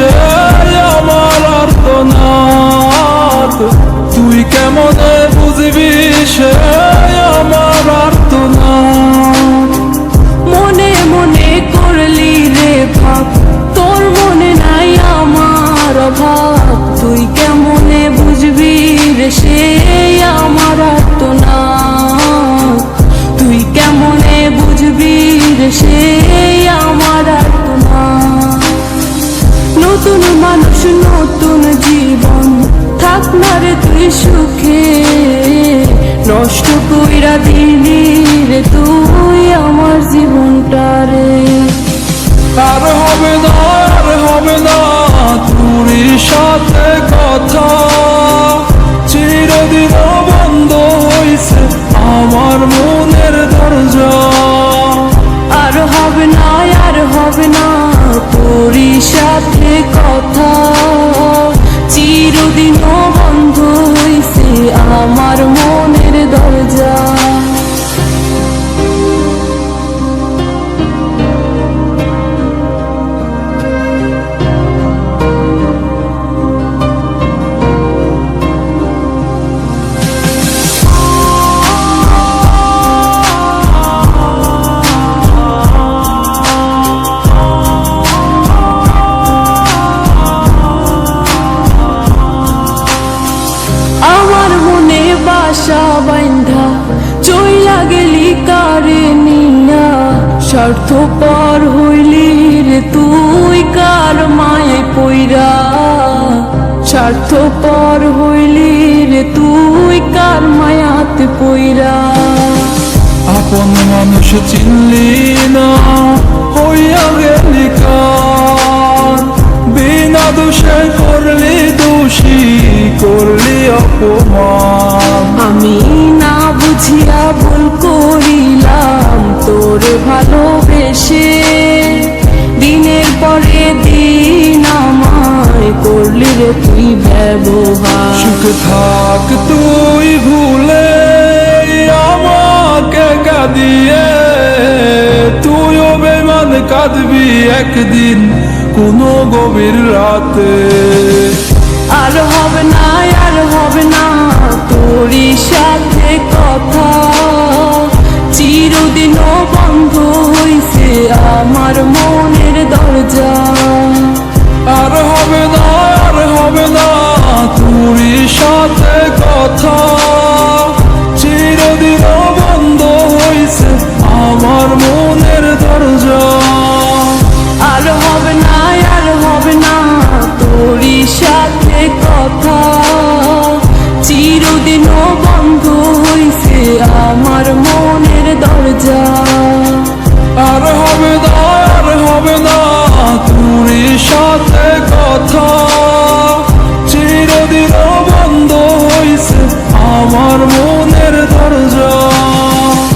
সে নতুন মানুষ নতুন জীবন। থাক না রে তুই সুখে। নষ্ট কইরা দিলি রে তুই। স্বার্থ পর হইলি রে তুই কার মায়ে পইরা? স্বার্থ পর হইলি রে তুই কার মায়াতে পইরা? আপন মানুষ চিনলি না হইয়া গেলি কার? বিনা দোষে করলি দোষী করলি অপমান। আমি না বুঝিয়া ভুল করিলাম। তোর ভালোবেসে দিনের পরে দিন আমায় করলি রে তুই ব্যবহার। সুখ থাক তুই ভুলে আমাকে কাঁদিয়ে তুইও বেমান কাঁদবি একদিন কোনো গভীর রাতে। আর হবে না আর হবে না তোরই সাথে কথা দরজা আর হবে না আর হবে না তুরি সাথে কথা 我痛。